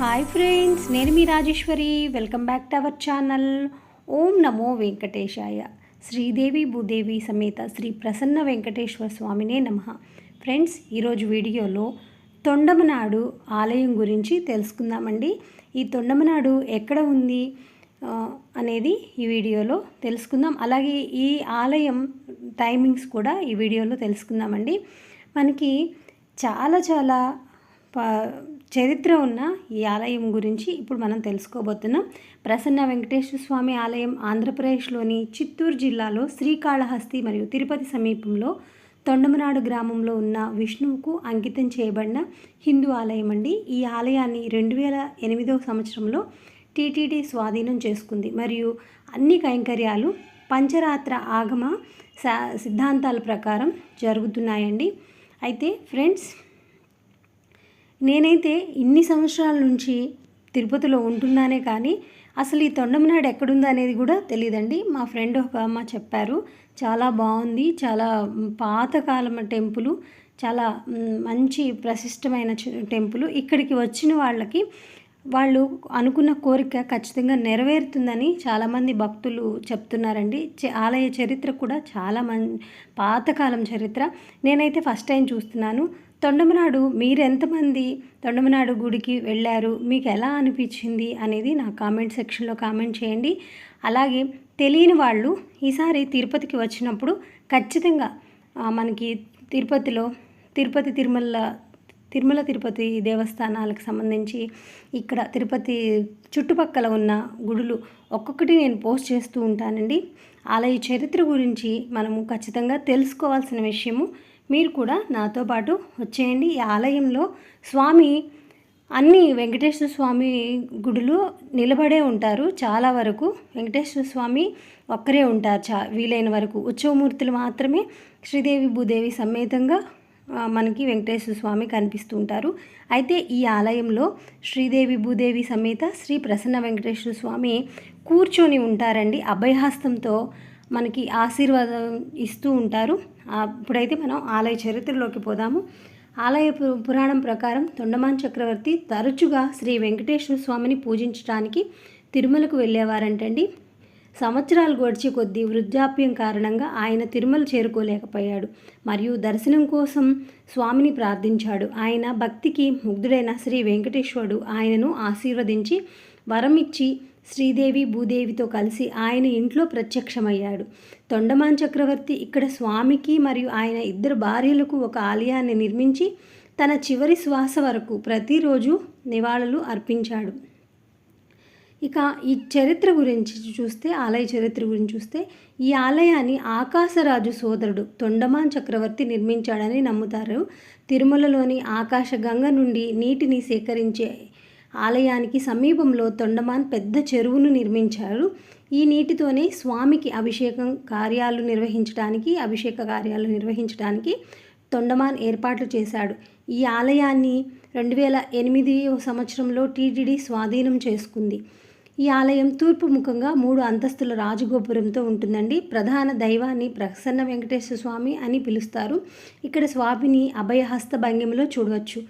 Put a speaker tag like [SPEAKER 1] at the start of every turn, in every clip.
[SPEAKER 1] Hi friends నేను మీ Rajeshwari. Welcome back to our channel Om Namo Venkatesaya. Sridevi Bhudevi సమేత శ్రీ ప్రసన్న వెంకటేశ్వర స్వామినే నమ. Friends ఈరోజు వీడియోలో తొండమనాడు ఆలయం గురించి తెలుసుకుందామండి. ఈ తొండమనాడు ఎక్కడ ఉంది అనేది ఈ వీడియోలో తెలుసుకుందాం. అలాగే ఈ ఆలయం టైమింగ్స్ కూడా ఈ వీడియోలో తెలుసుకుందామండి. మనకి చాలా చాలా ప చరిత్ర ఉన్న ఈ ఆలయం గురించి ఇప్పుడు మనం తెలుసుకోబోతున్నాం. ప్రసన్న వెంకటేశ్వర స్వామి ఆలయం ఆంధ్రప్రదేశ్లోని చిత్తూరు జిల్లాలో శ్రీకాళహస్తి మరియు తిరుపతి సమీపంలో తొండమనాడు గ్రామంలో ఉన్న విష్ణువుకు అంకితం చేయబడిన హిందూ ఆలయం అండి. ఈ ఆలయాన్ని రెండు వేల ఎనిమిదవ సంవత్సరంలో టీటీడీ స్వాధీనం చేసుకుంది. మరియు అన్ని కైంకర్యాలు పంచరాత్ర ఆగమ సా- సిద్ధాంతాల ప్రకారం జరుగుతున్నాయండి. అయితే ఫ్రెండ్స్ నేనైతే ఇన్ని సంవత్సరాల నుంచి తిరుపతిలో ఉంటున్నానే కానీ అసలు ఈ తొండమనాడు ఎక్కడుందో అనేది కూడా తెలియదండి మా ఫ్రెండ్ ఒక అమ్మ చెప్పారు చాలా బాగుంది చాలా పాతకాలం టెంపుల్ చాలా మంచి ప్రశిష్టమైన టెంపుల్. ఇక్కడికి వచ్చిన వాళ్ళకి వాళ్ళు అనుకున్న కోరిక ఖచ్చితంగా నెరవేరుతుందని చాలామంది భక్తులు చెప్తున్నారండి. చ- ఆలయ చరిత్ర కూడా చాలా మం పాతకాలం చరిత్ర. నేనైతే ఫస్ట్ టైం చూస్తున్నాను. తొండమనాడు మీరెంతమంది తొండమనాడు గుడికి వెళ్ళారు? మీకు ఎలా అనిపించింది? అనేది నా కామెంట్ సెక్షన్లో కామెంట్ చేయండి. అలాగే తెలియని వాళ్ళు ఈసారి తిరుపతికి వచ్చినప్పుడు ఖచ్చితంగా మనకి తిరుపతిలో తిరుపతి తిరుమల తిరుమల తిరుపతి దేవస్థానాలకు సంబంధించి ఇక్కడ తిరుపతి చుట్టుపక్కల ఉన్న గుడులు ఒక్కొక్కటి నేను పోస్ట్ చేస్తూ ఉంటానండి. ఆలయ చరిత్ర గురించి మనము ఖచ్చితంగా తెలుసుకోవాల్సిన విషయము మీరు కూడా నాతో పాటు వచ్చేయండి. ఈ ఆలయంలో స్వామి అన్ని వెంకటేశ్వర స్వామి గుడులు నిలబడే ఉంటారు. చాలా వరకు వెంకటేశ్వర స్వామి ఒక్కరే ఉంటారు. చా వీలైన వరకు ఉత్సవమూర్తులు మాత్రమే శ్రీదేవి భూదేవి సమేతంగా మనకి వెంకటేశ్వర స్వామి కనిపిస్తూ ఉంటారు. అయితే ఈ ఆలయంలో శ్రీదేవి భూదేవి సమేత శ్రీ ప్రసన్న వెంకటేశ్వర స్వామి కూర్చొని ఉంటారండి. అభయహస్తంతో మనకి ఆశీర్వాదం ఇస్తూ ఉంటారు. అప్పుడైతే మనం ఆలయ చరిత్రలోకి పోదాము. ఆలయ పురాణం ప్రకారం తొండమాన్ చక్రవర్తి తరచుగా శ్రీ వెంకటేశ్వర స్వామిని పూజించడానికి తిరుమలకు వెళ్ళేవారంటండి. సంవత్సరాలు గడిచే కొద్దీ వృద్ధాప్యం కారణంగా ఆయన తిరుమల చేరుకోలేకపోయాడు. మరియు దర్శనం కోసం స్వామిని ప్రార్థించాడు. ఆయన భక్తికి ముగ్ధుడైన శ్రీ వెంకటేశ్వరుడు ఆయనను ఆశీర్వదించి వరం ఇచ్చి శ్రీదేవి భూదేవితో కలిసి ఆయన ఇంట్లో ప్రత్యక్షమయ్యాడు. తొండమాన్ చక్రవర్తి ఇక్కడ స్వామికి మరియు ఆయన ఇద్దరు భార్యలకు ఒక ఆలయాన్ని నిర్మించి తన చివరి శ్వాస వరకు ప్రతిరోజు నివాళులు అర్పించాడు. ఇక ఈ చరిత్ర గురించి చూస్తే ఆలయ చరిత్ర గురించి చూస్తే ఈ ఆలయాన్ని ఆకాశరాజు సోదరుడు తొండమాన్ చక్రవర్తి నిర్మించాడని నమ్ముతారు. తిరుమలలోని ఆకాశగంగ నుండి నీటిని సేకరించే ఆలయానికి సమీపంలో తొండమాన్ పెద్ద చెరువును నిర్మించారు. ఈ నీటితోనే స్వామికి అభిషేకం కార్యాలు నిర్వహించడానికి అభిషేక కార్యాలు నిర్వహించడానికి తొండమాన్ ఏర్పాట్లు చేశాడు. ఈ ఆలయాన్ని రెండు వేల ఎనిమిది సంవత్సరంలో టీటీడీ స్వాధీనం చేసుకుంది. ఈ ఆలయం తూర్పు ముఖంగా మూడు అంతస్తుల రాజగోపురంతో ఉంటుందండి. ప్రధాన దైవాన్ని ప్రసన్న వెంకటేశ్వర స్వామి అని పిలుస్తారు. ఇక్కడ స్వామిని అభయహస్త భంగిమలో చూడవచ్చు.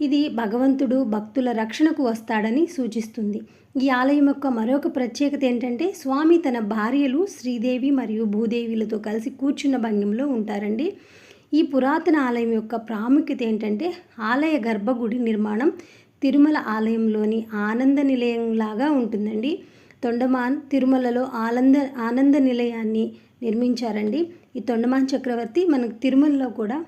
[SPEAKER 1] ఇది భగవంతుడు భక్తుల రక్షణకు వస్తాడని సూచిస్తుంది. ఈ ఆలయం యొక్క మరొక ప్రత్యేకత ఏంటంటే స్వామి తన భార్యలు శ్రీదేవి మరియు భూదేవిలతో కలిసి కూర్చున్న భంగిమలో ఉంటారండి. ఈ పురాతన ఆలయం యొక్క ప్రాముఖ్యత ఏంటంటే ఆలయ గర్భగుడి నిర్మాణం తిరుమల ఆలయంలోని ఆనంద నిలయంలాగా ఉంటుందండి. తొండమాన్ తిరుమలలో ఆనంద ఆనంద నిలయాన్ని నిర్మించారండి. ఈ తొండమాన్ చక్రవర్తి మనకు తిరుమలలో కూడా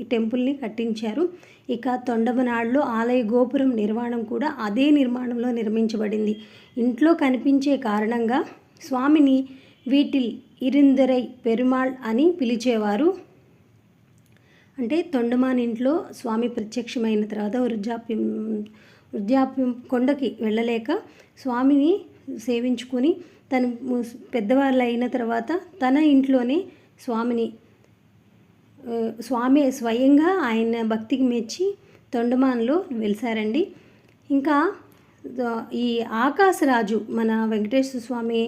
[SPEAKER 1] ఈ టెంపుల్ని కట్టించారు. ఇక తొండమనాడులో ఆలయ గోపురం నిర్మాణం కూడా అదే నిర్మాణంలో నిర్మించబడింది. ఇంట్లో కనిపించే కారణంగా స్వామిని వీటిల్ ఇరిందరై పెరుమాళ్ అని పిలిచేవారు. అంటే తొండమాన్ ఇంట్లో స్వామి ప్రత్యక్షమైన తర్వాత వృద్ధాప్యం వృద్ధాప్యం కొండకి వెళ్ళలేక స్వామిని సేవించుకొని తను పెద్దవాళ్ళు అయిన తర్వాత తన ఇంట్లోనే స్వామిని స్వామి స్వయంగా ఆయన భక్తికి మెచ్చి తొండమాన్లో వెలిసారండి. ఇంకా ఈ ఆకాశరాజు మన వెంకటేశ్వర స్వామి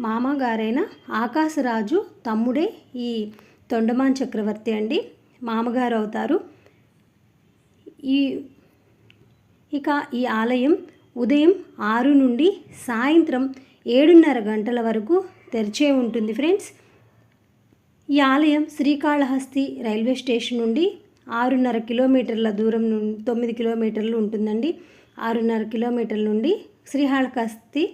[SPEAKER 1] మామగారైన ఆకాశరాజు తమ్ముడే ఈ తొండమాన్ చక్రవర్తి అండి. మామగారు అవుతారు. ఈ ఇక ఈ ఆలయం ఉదయం ఆరు నుండి సాయంత్రం ఏడున్నర గంటల వరకు తెరిచే ఉంటుంది ఫ్రెండ్స్. ఈ ఆలయం శ్రీకాళహస్తి రైల్వే స్టేషన్ నుండి ఆరున్నర కిలోమీటర్ల దూరం నుండి తొమ్మిది కిలోమీటర్లు ఉంటుందండి. ఆరున్నర కిలోమీటర్ల నుండి శ్రీకాళహస్తి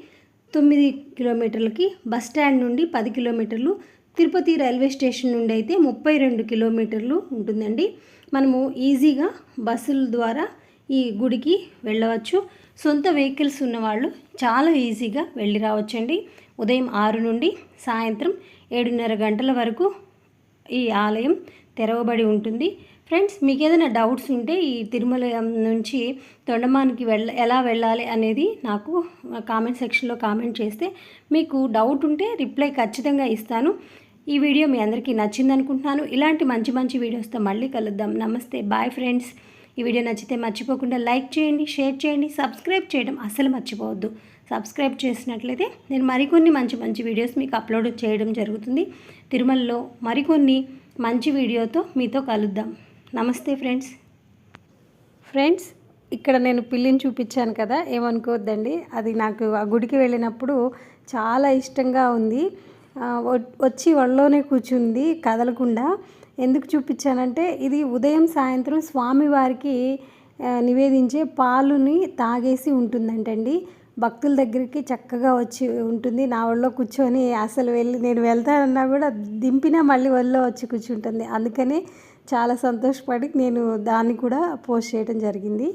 [SPEAKER 1] తొమ్మిది కిలోమీటర్లకి బస్ స్టాండ్ నుండి పది కిలోమీటర్లు తిరుపతి రైల్వే స్టేషన్ నుండి అయితే ముప్పై రెండు కిలోమీటర్లు ఉంటుందండి. మనము ఈజీగా బస్సుల ద్వారా ఈ గుడికి వెళ్ళవచ్చు. సొంత వెహికల్స్ ఉన్నవాళ్ళు చాలా ఈజీగా వెళ్ళి రావచ్చండి. ఉదయం ఆరు నుండి సాయంత్రం ఏడున్నర గంటల వరకు ఈ ఆలయం తెరవబడి ఉంటుంది. ఫ్రెండ్స్ మీకు ఏదైనా డౌట్స్ ఉంటే ఈ తిరుమల నుంచి తొండమానికి వెళ్ళ ఎలా వెళ్ళాలి అనేది నాకు కామెంట్ సెక్షన్లో కామెంట్ చేస్తే మీకు డౌట్ ఉంటే రిప్లై ఖచ్చితంగా ఇస్తాను. ఈ వీడియో మీ అందరికీ నచ్చింది అనుకుంటున్నాను ఇలాంటి మంచి మంచి వీడియోస్తో మళ్ళీ కలుద్దాం. నమస్తే బాయ్ ఫ్రెండ్స్. ఈ వీడియో నచ్చితే మర్చిపోకుండా లైక్ చేయండి షేర్ చేయండి సబ్స్క్రైబ్ చేయడం అస్సలు మర్చిపోవద్దు. సబ్స్క్రైబ్ చేసినట్లయితే నేను మరికొన్ని మంచి మంచి వీడియోస్ మీకు అప్లోడ్ చేయడం జరుగుతుంది. తిరుమలలో మరికొన్ని మంచి వీడియోతో మీతో కలుద్దాం. నమస్తే ఫ్రెండ్స్. ఫ్రెండ్స్ ఇక్కడ నేను పిల్లిని చూపించాను కదా ఏమనుకోవద్దండి. అది నాకు ఆ గుడికి వెళ్ళినప్పుడు చాలా ఇష్టంగా ఉంది. వచ్చి వాళ్ళలోనే కూర్చుంది కదలకుండా. ఎందుకు చూపించానంటే ఇది ఉదయం సాయంత్రం స్వామివారికి నివేదించే పాలుని తాగేసి ఉంటుందంటండి. భక్తుల దగ్గరికి చక్కగా వచ్చి ఉంటుంది. నా ఒళ్ళో కూర్చొని అసలు వెళ్ళి నేను వెళ్తానన్నా కూడా దింపినా మళ్ళీ ఒళ్ళో వచ్చి కూర్చుంటుంది. అందుకనే చాలా సంతోషపడి నేను దాన్ని కూడా పోస్ట్ చేయడం జరిగింది.